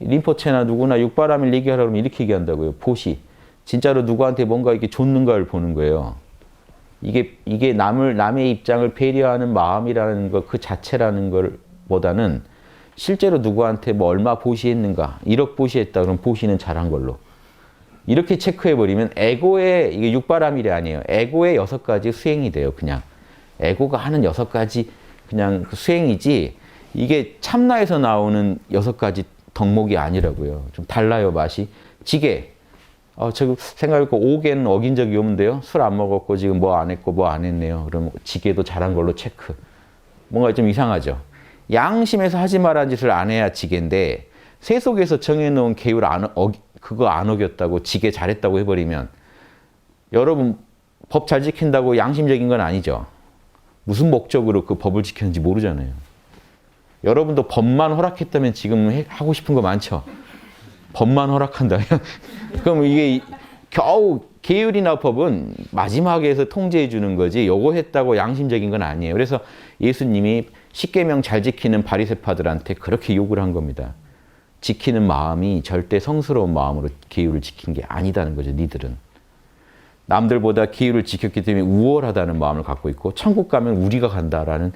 림포체나 누구나 육바람일 얘기하라 그러면 이렇게 얘기한다고요. 보시. 진짜로 누구한테 뭔가 이렇게 줬는가를 보는 거예요. 이게 이게 남을 남의 입장을 배려하는 마음이라는 것 그 자체라는 걸 보다는 실제로 누구한테 뭐 얼마 보시했는가 1억 보시했다 그럼 보시는 잘한 걸로 이렇게 체크해 버리면 에고의 이게 육바람일이 아니에요 에고의 여섯 가지 수행이 돼요 그냥 에고가 하는 여섯 가지 그냥 그 수행이지 이게 참나에서 나오는 여섯 가지 덕목이 아니라고요 좀 달라요 맛이 지게 어, 저 생각해보니까 오개는 어긴 적이 없는데요. 술 안 먹었고 지금 뭐 안 했고 뭐 안 했네요. 그럼 지게도 잘한 걸로 체크. 뭔가 좀 이상하죠. 양심에서 하지 말란 짓을 안 해야 지게인데 세속에서 정해놓은 계율 안, 어, 그거 안 어겼다고 지게 잘했다고 해버리면 여러분 법 잘 지킨다고 양심적인 건 아니죠. 무슨 목적으로 그 법을 지켰는지 모르잖아요. 여러분도 법만 허락했다면 지금 해- 하고 싶은 거 많죠. 법만 허락한다. 그럼 이게 겨우 계율이나 법은 마지막에서 통제해 주는 거지 요거 했다고 양심적인 건 아니에요. 그래서 예수님이 십계명 잘 지키는 바리새파들한테 그렇게 욕을 한 겁니다. 지키는 마음이 절대 성스러운 마음으로 계율을 지킨 게 아니다는 거죠. 니들은. 남들보다 계율을 지켰기 때문에 우월하다는 마음을 갖고 있고 천국 가면 우리가 간다라는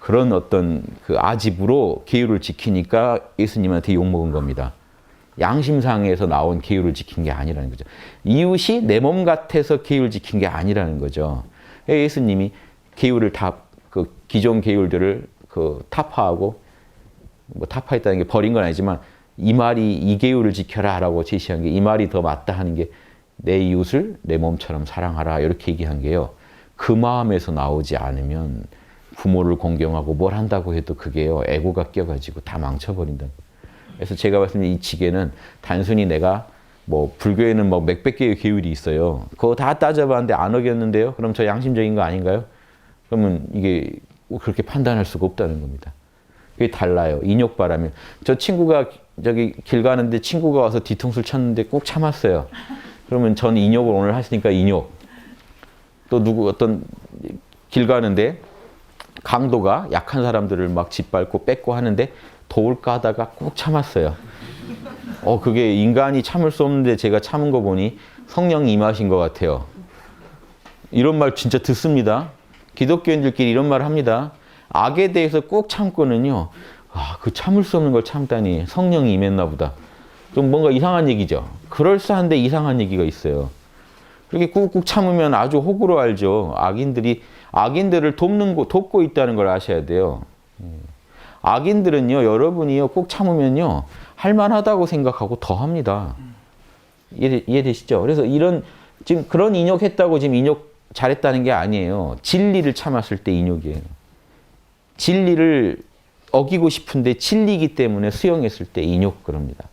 그런 어떤 그 아집으로 계율을 지키니까 예수님한테 욕먹은 겁니다. 양심상에서 나온 계율을 지킨 게 아니라는 거죠. 이웃이 내 몸 같아서 계율 지킨 게 아니라는 거죠. 예수님이 계율을 다 그 기존 계율들을 그 타파하고 뭐 타파했다는 게 버린 건 아니지만 이 말이 이 계율을 지켜라라고 제시한 게 이 말이 더 맞다 하는 게 내 이웃을 내 몸처럼 사랑하라 이렇게 얘기한 게요. 그 마음에서 나오지 않으면 부모를 공경하고 뭘 한다고 해도 그게요 애고가 껴가지고 다 망쳐버린다. 그래서 제가 봤을 때 이 지게는 단순히 내가 뭐 불교에는 뭐 몇백 개의 계율이 있어요. 그거 다 따져봤는데 안 어겼는데요. 그럼 저 양심적인 거 아닌가요? 그러면 이게 그렇게 판단할 수가 없다는 겁니다. 그게 달라요. 인욕바람이. 저 친구가 저기 길 가는데 친구가 와서 뒤통수를 쳤는데 꼭 참았어요. 그러면 전 인욕을 오늘 했으니까 인욕. 또 누구 어떤 길 가는데 강도가 약한 사람들을 막 짓밟고 뺏고 하는데 도울까 하다가 꼭 참았어요. 어, 그게 인간이 참을 수 없는데 제가 참은 거 보니 성령이 임하신 것 같아요. 이런 말 진짜 듣습니다. 기독교인들끼리 이런 말 합니다. 악에 대해서 꼭 참고는요. 아, 그 참을 수 없는 걸 참다니 성령이 임했나 보다. 좀 뭔가 이상한 얘기죠. 그럴싸한데 이상한 얘기가 있어요. 그렇게 꾹꾹 참으면 아주 호구로 알죠. 악인들이 악인들을 돕는 거 돕고 있다는 걸 아셔야 돼요. 예. 악인들은요, 여러분이요, 꼭 참으면요, 할만하다고 생각하고 더 합니다. 이해, 이해되시죠? 그래서 이런, 지금 그런 인욕했다고 지금 인욕 잘했다는 게 아니에요. 진리를 참았을 때 인욕이에요. 진리를 어기고 싶은데 진리기 때문에 수용했을 때 인욕 그럽니다.